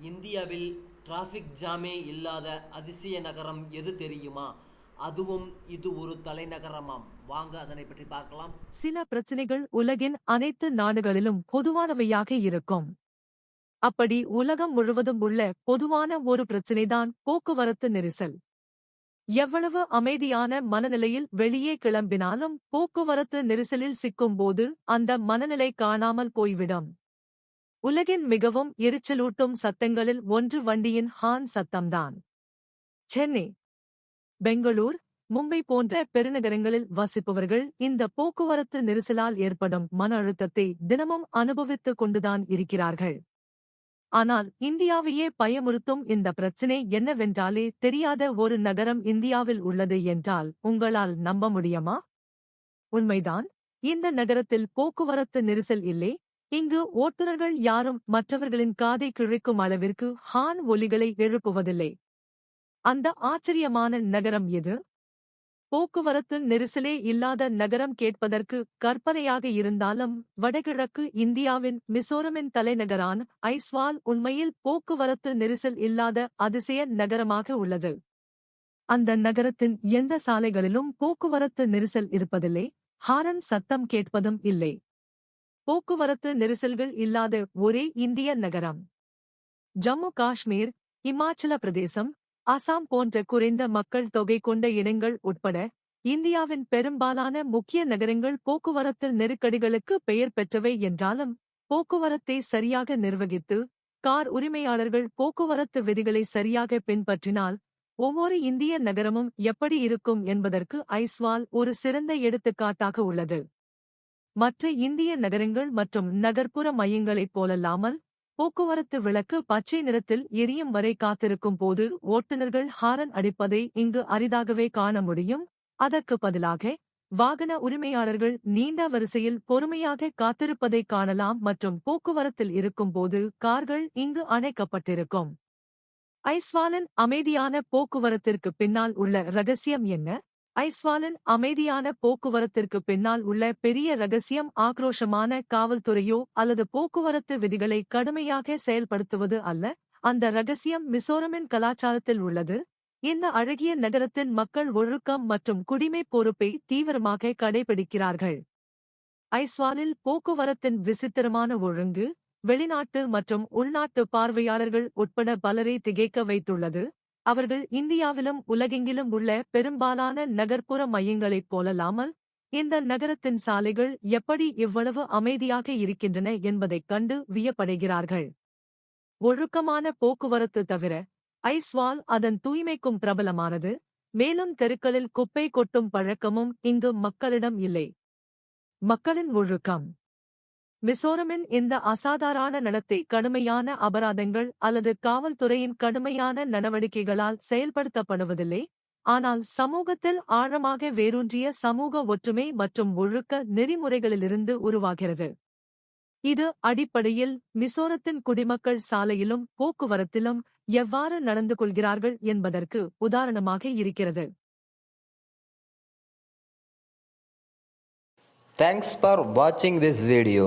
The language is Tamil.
இந்தியாவில் டிராஃபிக் ஜாமே இல்லாத அதிசய நகரம் எது தெரியுமா? அதுவும் இது ஒரு தலைநகரமாம். வாங்க அதனை பற்றி பார்க்கலாம். சில பிரச்சனைகள் உலகின் அனைத்து நாடுகளிலும் பொதுவானவையாக இருக்கும். அப்படி உலகம் முழுவதும் உள்ள பொதுவான ஒரு பிரச்சினைதான் போக்குவரத்து நெரிசல். எவ்வளவு அமைதியான மனநிலையில் வெளியே கிளம்பினாலும் போக்குவரத்து நெரிசலில் சிக்கும்போது அந்த மனநிலை காணாமல் போய்விடும். உலகின் மிகவும் எரிச்சலூட்டும் சத்தங்களில் ஒன்று வண்டியின் ஹான் சத்தம்தான். சென்னை பெங்களூர் மும்பை போன்ற பெருநகரங்களில் வசிப்பவர்கள் இந்த போக்குவரத்து நெரிசலால் ஏற்படும் மன அழுத்தத்தை தினமும் அனுபவித்துக் கொண்டுதான் இருக்கிறார்கள். ஆனால் இந்தியாவையே பயமுறுத்தும் இந்த பிரச்சினை என்னவென்றாலே தெரியாத ஒரு நகரம் இந்தியாவில் உள்ளது என்றால் உங்களால் நம்ப முடியுமா? உண்மைதான். இந்த நகரத்தில் போக்குவரத்து நெரிசல் இல்லை. இங்கு ஓட்டுநர்கள் யாரும் மற்றவர்களின் காதை கிழிக்கும் அளவிற்கு ஹான் ஒலிகளை எழுப்புவதில்லை. அந்த ஆச்சரியமான நகரம் எது? போக்குவரத்து நெரிசலே இல்லாத நகரம் கேட்பதற்கு கற்பனையாக இருந்தாலும் வடகிழக்கு இந்தியாவின் மிசோரமின் தலைநகரான ஐஸ்வால் உண்மையில் போக்குவரத்து நெரிசல் இல்லாத அதிசய நகரமாக உள்ளது. அந்த நகரத்தின் எந்த சாலைகளிலும் போக்குவரத்து நெரிசல் இருப்பதில்லை. ஹாரன் சத்தம் கேட்பதும் இல்லை. போக்குவரத்து நெரிசல்கள் இல்லாத ஒரே இந்திய நகரம். ஜம்மு காஷ்மீர் இமாச்சல பிரதேசம் அசாம் போன்ற குறைந்த மக்கள் தொகை கொண்ட இடங்கள் உட்பட இந்தியாவின் பெரும்பாலான முக்கிய நகரங்கள் போக்குவரத்து நெருக்கடிகளுக்கு பெயர் பெற்றவை என்றாலும் போக்குவரத்தை சரியாக நிர்வகித்து கார் உரிமையாளர்கள் போக்குவரத்து விதிகளை சரியாக பின்பற்றினால் ஒவ்வொரு இந்திய நகரமும் எப்படி இருக்கும் என்பதற்கு ஐஸ்வால் ஒரு சிறந்த எடுத்துக்காட்டாக உள்ளது. மற்ற இந்திய நகரங்கள் மற்றும் நகர்ப்புற மையங்களைப் போலல்லாமல் போக்குவரத்து விளக்கு பச்சை நிறத்தில் எரியும் வரை காத்திருக்கும் போது ஓட்டுநர்கள் ஹாரன் அடிப்பதை இங்கு அரிதாகவே காண முடியும். அதற்கு பதிலாக வாகன உரிமையாளர்கள் நீண்ட வரிசையில் பொறுமையாக காத்திருப்பதை காணலாம் மற்றும் போக்குவரத்தில் இருக்கும்போது கார்கள் இங்கு அணைக்கப்பட்டிருக்கும். ஐஸ்வாலன் அமைதியான போக்குவரத்திற்கு பின்னால் உள்ள ரகசியம் என்ன? ஐஸ்வாலன் அமைதியான போக்குவரத்திற்கு பின்னால் உள்ள பெரிய ரகசியம் ஆக்ரோஷமான காவல்துறையோ அல்லது போக்குவரத்து விதிகளை கடுமையாக செயல்படுத்துவது அல்ல. அந்த ரகசியம் மிசோரமின் கலாச்சாரத்தில் உள்ளது. இந்த அழகிய நகரத்தின் மக்கள் ஒழுக்கம் மற்றும் குடிமை பொறுப்பை தீவிரமாக கடைபிடிக்கிறார்கள். ஐஸ்வாலில் போக்குவரத்தின் விசித்திரமான ஒழுங்கு வெளிநாட்டு மற்றும் உள்நாட்டு பார்வையாளர்கள் உட்பட பலரை திகைக்க வைத்துள்ளது. அவர்கள் இந்தியாவிலும் உலகெங்கிலும் உள்ள பெரும்பாலான நகர்ப்புற மையங்களைப் போலல்லாமல் இந்த நகரத்தின் சாலைகள் எப்படி இவ்வளவு அமைதியாக இருக்கின்றன என்பதைக் கண்டு வியப்படைகிறார்கள். ஒழுக்கமான போக்குவரத்து தவிர ஐஸ்வால் அதன் தூய்மைக்கும் பிரபலமானது. மேலும் தெருக்களில் குப்பை கொட்டும் பழக்கமும் இங்கு மக்களிடம் இல்லை. மக்களின் ஒழுக்கம். மிசோரமின் இந்த அசாதாரண நடத்தை கடுமையான அபராதங்கள் அல்லது காவல்துறையின் கடுமையான நடவடிக்கைகளால் செயல்படுத்தப்படுவதில்லை. ஆனால் சமூகத்தில் ஆழமாக வேரூன்றிய சமூக ஒற்றுமை மற்றும் ஒழுக்க நெறிமுறைகளிலிருந்து உருவாகிறது. இது அடிப்படையில் மிசோரத்தின் குடிமக்கள் சாலையிலும் போக்குவரத்திலும் எவ்வாறு நடந்து கொள்கிறார்கள் என்பதற்கு உதாரணமாக இருக்கிறது. தேங்க்ஸ் ஃபார் வாட்சிங் this video